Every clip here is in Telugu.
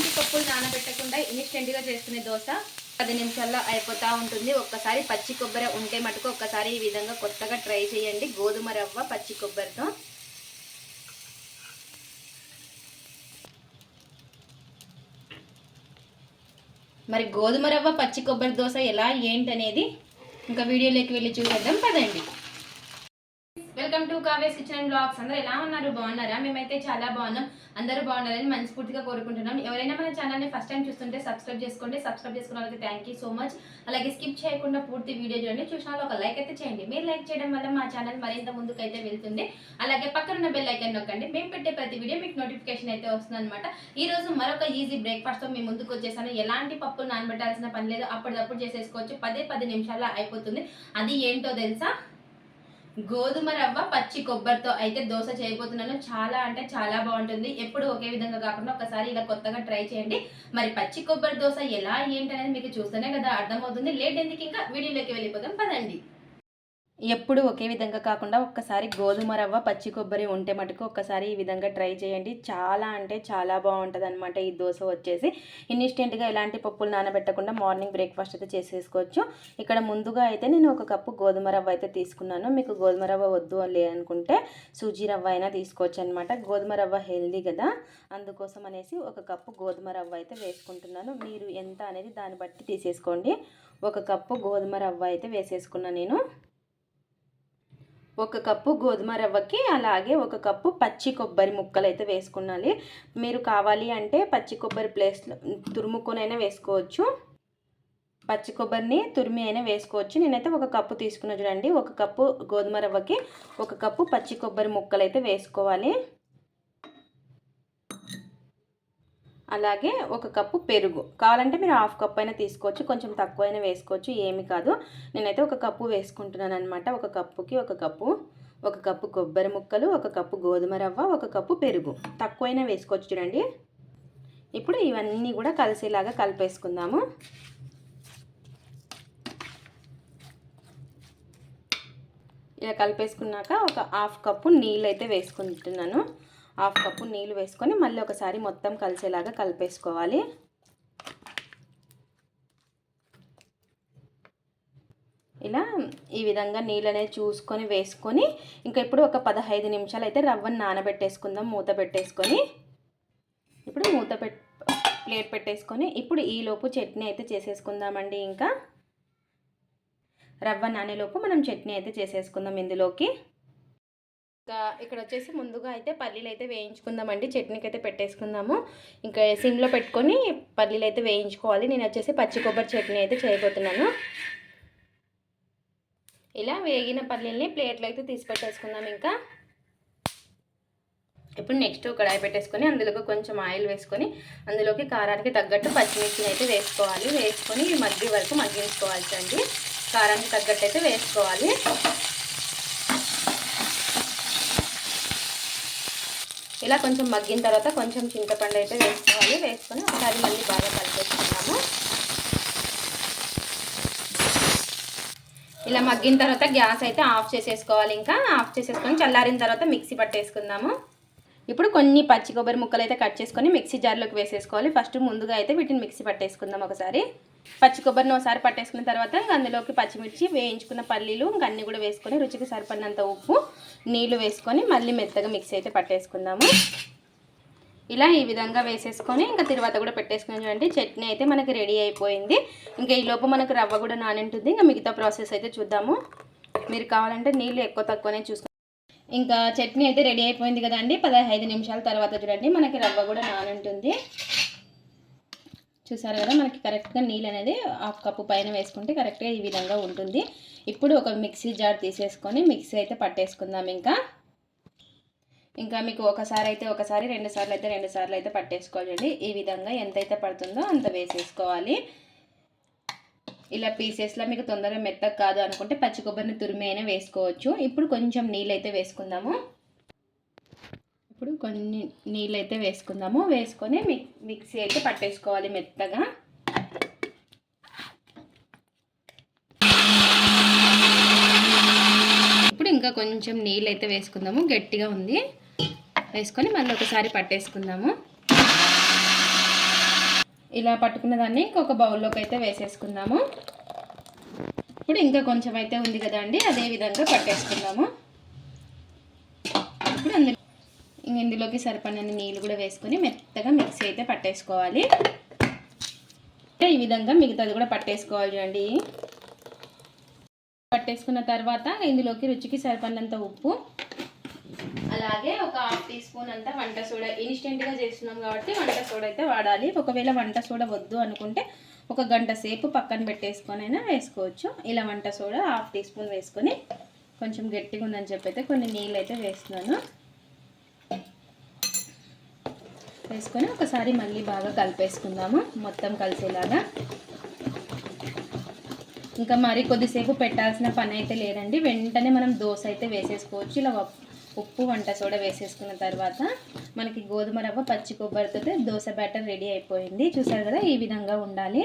ఎలాంటి పప్పులు నానబెట్టకుండా ఇన్స్టెంట్గా చేసుకునే దోశ పది నిమిషాల్లో అయిపోతూ ఉంటుంది. ఒక్కసారి పచ్చి కొబ్బరి ఉంటే మటుకు ఒక్కసారి ఈ విధంగా కొత్తగా ట్రై చేయండి. గోధుమ రవ్వ పచ్చి కొబ్బరితో. మరి గోధుమ రవ్వ పచ్చి కొబ్బరి దోశ ఎలా ఏంటనేది ఇంకా వీడియోలోకి వెళ్ళి చూసేద్దాం. పదండి. కావ్యస్ కిచెన్ అండ్ బ్లాగ్స్ అందరూ ఎలా ఉన్నారు? బాగున్నారా? మేమైతే చాలా బాగున్నాం. అందరూ బాగున్నారని మనస్ఫూర్తిగా కోరుకుంటున్నాం. ఎవరైనా మన ఛానల్ని ఫస్ట్ టైం చూస్తుంటే సబ్స్క్రైబ్ చేసుకోండి. సబ్స్క్రైబ్ చేసుకున్న వాళ్ళకి థ్యాంక్ యూ సో మచ్ అలాగే స్కిప్ చేయకుండా పూర్తి వీడియో చూడండి. చూసిన వాళ్ళు ఒక లైక్ అయితే చేయండి. మీరు లైక్ చేయడం వల్ల మా ఛానల్ మరింత ముందుకు అయితే వెళ్తుంది. అలాగే పక్కన ఉన్న బెల్ ఐకన్ నొక్కండి. మేము పెట్టే ప్రతి వీడియో మీకు నోటిఫికేషన్ అయితే వస్తుంది అనమాట ఈ రోజు మరొక ఈజీ బ్రేక్ఫాస్ట్తో మేము ముందుకు వచ్చేసాను. ఎలాంటి పప్పులు నానబెట్టాల్సిన పని లేదు. అప్పటిదప్పుడు చేసేసుకోవచ్చు. పదే పది నిమిషాల్లో అయిపోతుంది. అది ఏంటో తెలుసా? గోధుమ రవ్వ పచ్చి కొబ్బరితో అయితే దోశ చేయబోతున్నాను. చాలా అంటే చాలా బాగుంటుంది. ఎప్పుడు ఒకే విధంగా కాకుండా ఒకసారి ఇలా కొత్తగా ట్రై చేయండి. మరి పచ్చి కొబ్బరి దోశ ఎలా ఏంటనేది మీకు చూస్తేనే కదా అర్థమవుతుంది. లేట్ ఎందుకు ఇంకా? వీడియోలోకి వెళ్ళిపోదాం. పదండి. ఎప్పుడు ఒకే విధంగా కాకుండా ఒక్కసారి గోధుమ రవ్వ పచ్చి కొబ్బరి ఉంటే మటుకు ఒక్కసారి ఈ విధంగా ట్రై చేయండి. చాలా అంటే చాలా బాగుంటుంది అనమాట ఈ దోశ వచ్చేసి. ఇన్స్టెంట్గా ఎలాంటి పప్పులు నానబెట్టకుండా మార్నింగ్ బ్రేక్ఫాస్ట్ అయితే చేసేసుకోవచ్చు. ఇక్కడ ముందుగా అయితే నేను ఒక కప్పు గోధుమ రవ్వ అయితే తీసుకున్నాను. మీకు గోధుమ రవ్వ వద్దు అని లేదనుకుంటే సూజీ రవ్వ అయినా తీసుకోవచ్చు అనమాట గోధుమ రవ్వ హెల్దీ కదా. అందుకోసం అనేసి ఒక కప్పు గోధుమ రవ్వ అయితే వేసుకుంటున్నాను. మీరు ఎంత అనేది దాన్ని బట్టి తీసేసుకోండి. ఒక కప్పు గోధుమ రవ్వ అయితే వేసేసుకున్నాను నేను. ఒక కప్పు గోధుమ రవ్వకి అలాగే ఒక కప్పు పచ్చి కొబ్బరి ముక్కలు అయితే వేసుకున్నాలి. మీరు కావాలి అంటే పచ్చి కొబ్బరి ప్లేస్లో తురుముకొనైనా వేసుకోవచ్చు. పచ్చి కొబ్బరిని తురిమి అయినా వేసుకోవచ్చు. నేనైతే ఒక కప్పు తీసుకున్న చూడండి. ఒక కప్పు గోధుమ రవ్వకి ఒక కప్పు పచ్చి కొబ్బరి ముక్కలు అయితే వేసుకోవాలి. అలాగే ఒక కప్పు పెరుగు. కావాలంటే మీరు హాఫ్ కప్ అయినా తీసుకోవచ్చు కొంచెం తక్కువ అయినా వేసుకోవచ్చు ఏమి కాదు. నేనైతే ఒక కప్పు వేసుకుంటున్నాను అనమాట ఒక కప్పుకి ఒక కప్పు ఒక కప్పు కొబ్బరి ముక్కలు ఒక కప్పు గోధుమ రవ్వ ఒక కప్పు పెరుగు. తక్కువైనా వేసుకోవచ్చు చూడండి. ఇప్పుడు ఇవన్నీ కూడా కలిసేలాగా కలిపేసుకుందాము. ఇలా కలిపేసుకున్నాక ఒక హాఫ్ కప్పు నీళ్ళు అయితే వేసుకుంటున్నాను. హాఫ్ కప్పు నీళ్ళు వేసుకొని మళ్ళీ ఒకసారి మొత్తం కలిసేలాగా కలిపేసుకోవాలి. ఇలా ఈ విధంగా నీళ్ళు అనేది చూసుకొని వేసుకొని ఇంకా ఇప్పుడు ఒక పదహైదు నిమిషాలు అయితే రవ్వను నానబెట్టేసుకుందాం మూత పెట్టేసుకొని. ఇప్పుడు మూత పెట్ ప్లేట్ పెట్టేసుకొని ఇప్పుడు ఈలోపు చట్నీ అయితే చేసేసుకుందామండి ఇంకా. రవ్వ నానేలోపు మనం చట్నీ అయితే చేసేసుకుందాం ఇందులోకి. ఇక్కడ వచ్చేసి ముందుగా అయితే పల్లీలు అయితే వేయించుకుందామండి. చట్నీకి అయితే పెట్టేసుకుందాము. ఇంకా సిమ్లో పెట్టుకొని పల్లీలు అయితే వేయించుకోవాలి. నేను వచ్చేసి పచ్చి కొబ్బరి చట్నీ అయితే చేయబోతున్నాను. ఇలా వేగిన పల్లీల్ని ప్లేట్లో అయితే తీసి పెట్టేసుకుందాం ఇంకా. ఇప్పుడు నెక్స్ట్ కడాయి పెట్టేసుకొని అందులోకి కొంచెం ఆయిల్ వేసుకొని అందులోకి కారానికి తగ్గట్టు పచ్చిమిర్చిని అయితే వేసుకోవాలి. వేసుకొని మగ్గి వరకు మగ్గించుకోవాలి అండి కారానికి తగ్గట్టు అయితే వేసుకోవాలి. ఇలా కొంచెం మగ్గిన తర్వాత కొంచెం చింతపండు అయితే వేసుకోవాలి. వేసుకొని ఒకసారి మళ్ళీ బాగా కలిపేసుకున్నాము ఇలా మగ్గిన తర్వాత గ్యాస్ అయితే ఆఫ్ చేసేసుకోవాలి. ఇంకా ఆఫ్ చేసేసుకొని చల్లారిన తర్వాత మిక్సీ పట్టేసుకుందాము. ఇప్పుడు కొన్ని పచ్చి కొబ్బరి ముక్కలు అయితే కట్ చేసుకొని మిక్సీ జార్లోకి వేసేసుకోవాలి. ఫస్ట్ ముందుగా అయితే వీటిని మిక్సీ పట్టేసుకుందాం ఒకసారి. పచ్చి కొబ్బరిని ఒకసారి పట్టేసుకున్న తర్వాత అందులోకి పచ్చిమిర్చి వేయించుకున్న పల్లీలు ఇంకా అన్నీ కూడా వేసుకొని రుచికి సరిపడినంత ఉప్పు నీళ్ళు వేసుకొని మళ్ళీ మెత్తగా మిక్సీ అయితే పట్టేసుకుందాము. ఇలా ఈ విధంగా వేసేసుకొని ఇంకా తర్వాత కూడా పెట్టేసుకుని చూడండి. చట్నీ అయితే మనకి రెడీ అయిపోయింది. ఇంకా ఈ లోపు మనకు రవ్వ కూడా నానింటుంది. ఇంకా మిగతా ప్రాసెస్ అయితే చూద్దాము. మీరు కావాలంటే నీళ్ళు ఎక్కువ తక్కువనే చూసుకుంటారు ఇంకా చట్నీ అయితే రెడీ అయిపోయింది కదండి. పదహైదు నిమిషాల తర్వాత చూడండి మనకి రవ్వ కూడా నానుంటుంది. చూసారు కదా మనకి కరెక్ట్గా నీళ్ళు అనేది హాఫ్ కప్పు పైన వేసుకుంటే కరెక్ట్గా ఈ విధంగా ఉంటుంది. ఇప్పుడు ఒక మిక్సీ జార్ తీసేసుకొని మిక్సీ అయితే పట్టేసుకుందాం ఇంకా. ఇంకా మీకు ఒకసారి అయితే ఒకసారి రెండు సార్లు అయితే రెండు సార్లు అయితే పట్టేసుకోవాలండి. ఈ విధంగా ఎంతైతే పడుతుందో అంత వేసేసుకోవాలి. ఇలా పీసెస్లో మీకు తొందరగా మెత్తగా కాదు అనుకుంటే పచ్చి కొబ్బరిని తురిమి అయినా వేసుకోవచ్చు. ఇప్పుడు కొంచెం నీళ్ళు అయితే వేసుకుందాము. ఇప్పుడు కొన్ని నీళ్ళు అయితే వేసుకుందాము. వేసుకొని మిక్సీ అయితే పట్టేసుకోవాలి మెత్తగా. ఇప్పుడు ఇంకా కొంచెం నీళ్ళు అయితే వేసుకుందాము. గట్టిగా ఉంది. వేసుకొని మళ్ళీ ఒకసారి పట్టేసుకుందాము. ఇలా పట్టుకున్న దాన్ని ఇంకొక బౌల్లోకి అయితే వేసేసుకుందాము. ఇప్పుడు ఇంకా కొంచెం అయితే ఉంది కదండి అదే విధంగా పట్టేసుకుందాము. ఇప్పుడు అందులో ఇందులోకి సరిపడిన నీళ్ళు కూడా వేసుకొని మెత్తగా మిక్సీ అయితే పట్టేసుకోవాలి. ఈ విధంగా మిగతాది కూడా పట్టేసుకోవాలి చూడండి. పట్టేసుకున్న తర్వాత ఇందులోకి రుచికి సరిపడినంత ఉప్పు అలాగే ఒక హాఫ్ టీ స్పూన్ అంతా వంట సోడా. ఇన్స్టెంట్గా చేస్తున్నాం కాబట్టి వంట సోడా అయితే వాడాలి. ఒకవేళ వంట సోడా వద్దు అనుకుంటే ఒక గంట సేపు పక్కన పెట్టేసుకొని అయినా వేసుకోవచ్చు. ఇలా వంట సోడా హాఫ్ టీ స్పూన్ వేసుకొని కొంచెం గట్టిగా ఉందని చెప్పి అయితే కొన్ని నీళ్ళు అయితే వేస్తున్నాను. వేసుకొని ఒకసారి మళ్ళీ బాగా కలిపేసుకుందాము. మొత్తం కలిసేలాగా. ఇంకా మరి కొద్దిసేపు పెట్టాల్సిన పని అయితే లేదండి. వెంటనే మనం దోశ అయితే వేసేసుకోవచ్చు. ఇలా ఉప్పు వంట సోడా వేసేసుకున్న తర్వాత మనకి గోధుమ రవ్వ పచ్చి కొబ్బరితో దోశ బ్యాటర్ రెడీ అయిపోయింది. చూసారు కదా ఈ విధంగా ఉండాలి.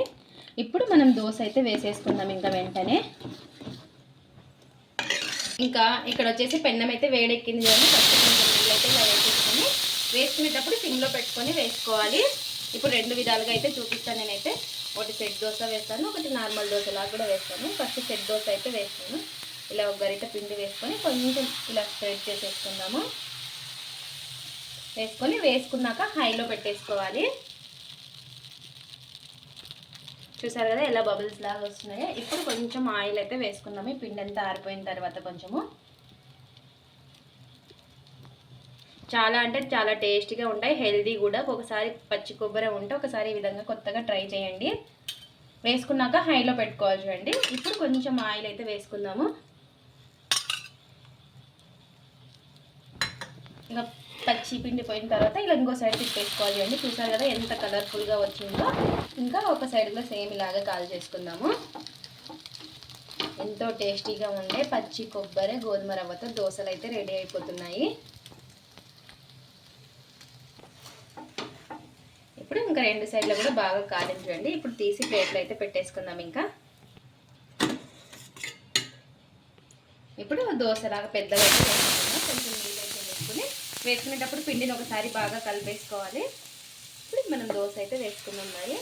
ఇప్పుడు మనం దోశ అయితే వేసేసుకుందాం ఇంకా వెంటనే. ఇంకా ఇక్కడ వచ్చేసి పెన్నం అయితే వేడెక్కింది కానీ ఫస్ట్ కొంచెం నీళ్ళు అయితే ఇలా వేసేసుకొని వేసుకునేటప్పుడు సిమ్లో పెట్టుకొని వేసుకోవాలి. ఇప్పుడు రెండు విధాలుగా అయితే చూపిస్తాను నేనైతే. ఒకటి సెట్ దోశ వేస్తాను ఒకటి నార్మల్ దోశ లాగా కూడా వేస్తాను. ఫస్ట్ సెట్ దోశ అయితే వేస్తాను. ఇలా ఒక గరిట పిండి వేసుకొని కొంచెం ఇలా స్ప్రెడ్ చేసేసుకుందాము. వేసుకొని వేసుకున్నాక హైలో పెట్టేసుకోవాలి. చూసారు కదా ఎలా బబుల్స్ లాగా వస్తున్నాయో? ఇప్పుడు కొంచెం ఆయిల్ అయితే వేసుకుందాము. ఈ పిండి అంతా ఆరిపోయిన తర్వాత కొంచెము. చాలా అంటే చాలా టేస్టీగా ఉంటాయి. హెల్దీ కూడా. ఒకసారి పచ్చి కొబ్బరి ఉంటే ఒకసారి ఈ విధంగా కొత్తగా ట్రై చేయండి. వేసుకున్నాక హైలో పెట్టుకోవాలి చూడండి. ఇప్పుడు కొంచెం ఆయిల్ అయితే వేసుకుందాము. ఇంకా పచ్చి పిండిపోయిన తర్వాత ఇలా ఇంకో సైడ్ తిప్పేసుకోవాలి అండి. చూసారు కదా ఎంత కలర్ఫుల్గా వచ్చిందో. ఇంకా ఒక సైడ్ కూడా సేమ్ ఇలాగా కాల్ చేసుకుందాము. ఎంతో టేస్టీగా ఉండే పచ్చి కొబ్బరి గోధుమ రవ్వతో దోశలు అయితే రెడీ అయిపోతున్నాయి. ఇప్పుడు ఇంకా రెండు సైడ్లు కూడా బాగా కాలించండి ఇప్పుడు తీసి ప్లేట్లు అయితే పెట్టేసుకుందాం ఇంకా. ఇప్పుడు దోశలాగా పెద్దగా కొంచెం నీళ్ళు వేసుకునేటప్పుడు పిండిని ఒకసారి బాగా కలిపేసుకోవాలి. ఇప్పుడు మనం దోశ అయితే వేసుకున్నాం మరి.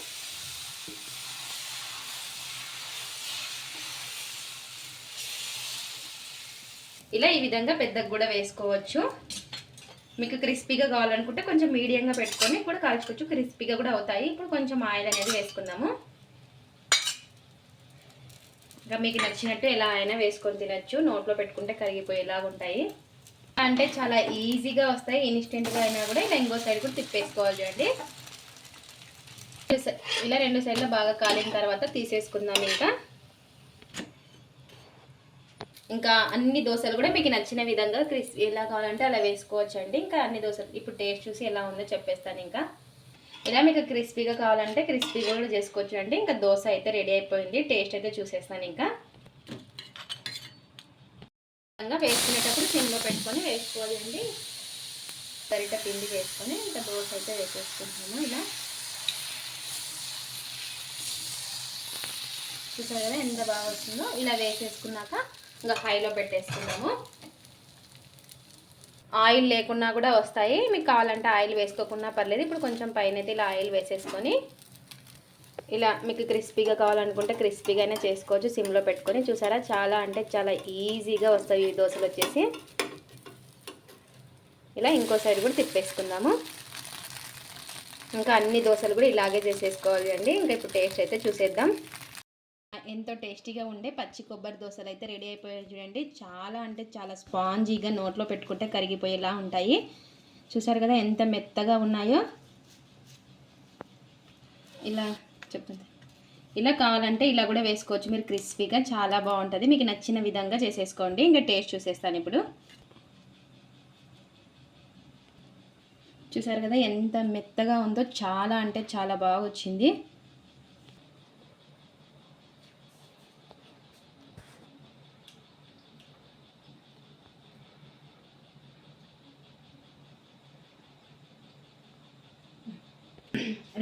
ఇలా ఈ విధంగా పెద్దగా కూడా వేసుకోవచ్చు. మీకు క్రిస్పీగా కావాలనుకుంటే కొంచెం మీడియంగా పెట్టుకొని కూడా కాల్చుకోవచ్చు. క్రిస్పీగా కూడా అవుతాయి. ఇప్పుడు కొంచెం ఆయిల్ అనేది వేసుకుందాము. ఇంకా మీకు నచ్చినట్టు ఎలా అయినా వేసుకొని తినచ్చు. నోట్లో పెట్టుకుంటే కరిగిపోయేలాగా ఉంటాయి. అంటే చాలా ఈజీగా వస్తాయి. ఇన్స్టెంట్గా అయినా కూడా ఇలా ఇంకో సైడ్ కూడా తిప్పేసుకోవాలి చూడండి. ఇలా రెండు సైడ్లు బాగా కాలిన తర్వాత తీసేసుకుందాం ఇంకా. ఇంకా అన్ని దోశలు కూడా మీకు నచ్చిన విధంగా క్రిస్పీ ఎలా కావాలంటే అలా వేసుకోవచ్చు అండి ఇంకా అన్ని దోశలు ఇప్పుడు టేస్ట్ చూసి ఎలా ఉందో చెప్పేస్తాను ఇంకా. ఇలా మీకు క్రిస్పీగా కావాలంటే క్రిస్పీగా కూడా చేసుకోవచ్చు అండి ఇంకా దోశ అయితే రెడీ అయిపోయింది. టేస్ట్ అయితే చూసేస్తాను ఇంకా. వేసుకునేటప్పుడు సిమ్లో పెట్టుకొని వేసుకోవాలి అండి. సరిట పిండి వేసుకొని ఇంకా దోశ అయితే వేసేసుకుంటున్నాము ఇలా. చూసారు కదా ఎంత బాగా వస్తుందో ఇలా వేసేసుకున్నాక ఇంకా హైలో పెట్టేసుకున్నాము ఆయిల్ లేకున్నా కూడా వస్తాయి. మీకు కావాలంటే ఆయిల్ వేసుకోకుండా పర్లేదు. ఇప్పుడు కొంచెం పైన అయితే ఇలా ఆయిల్ వేసేసుకొని ఇలా మీకు క్రిస్పీగా కావాలనుకుంటే క్రిస్పీగానే చేసుకోవచ్చు. సిమ్లో పెట్టుకొని చూసారా? చాలా అంటే చాలా ఈజీగా వస్తాయి ఈ దోశలు వచ్చేసి. ఇలా ఇంకో సైడ్ కూడా తిప్పేసుకుందాము. ఇంకా అన్ని దోశలు కూడా ఇలాగే చేసేసుకోవాలి అండి. ఇంకా ఇప్పుడు టేస్ట్ అయితే చూసేద్దాం. ఎంతో టేస్టీగా ఉండే పచ్చి కొబ్బరి దోశలు అయితే రెడీ అయిపోయాయి చూడండి. చాలా అంటే చాలా స్పాంజీగా నోట్లో పెట్టుకుంటే కరిగిపోయేలా ఉంటాయి. చూసారు కదా ఎంత మెత్తగా ఉన్నాయో. ఇలా చెప్తుంది ఇలా కావాలంటే ఇలా కూడా వేసుకోవచ్చు. మీరు క్రిస్పీగా చాలా బాగుంటుంది. మీకు నచ్చిన విధంగా చేసేసుకోండి. ఇంకా టేస్ట్ చూసేస్తాను ఇప్పుడు. చూసారు కదా ఎంత మెత్తగా ఉందో? చాలా అంటే చాలా బాగా వచ్చింది.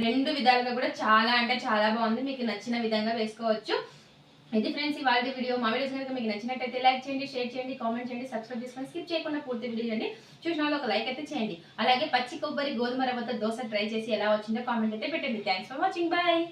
రెండు విధాలుగా కూడా చాలా అంటే చాలా బాగుంది. మీకు నచ్చిన విధంగా వేసుకోవచ్చు. ఇది ఫ్రెండ్స్ ఇవాళ వీడియో మా వీడియోస్ కనుక మీకు నచ్చినట్టయితే లైక్ చేయండి షేర్ చేయండి కామెంట్ చేయండి సబ్స్క్రైబ్ చేసుకొని స్కిప్ చేయకుండా పూర్తి వీడియో చేయండి చూసిన వాళ్ళు ఒక లైక్ అయితే చేయండి. అలాగే పచ్చి కొబ్బరి గోధుమ రవ్వతో దోశ ట్రై చేసి ఎలా వచ్చిందో కామెంట్ అయితే పెట్టండి. Thanks for watching bye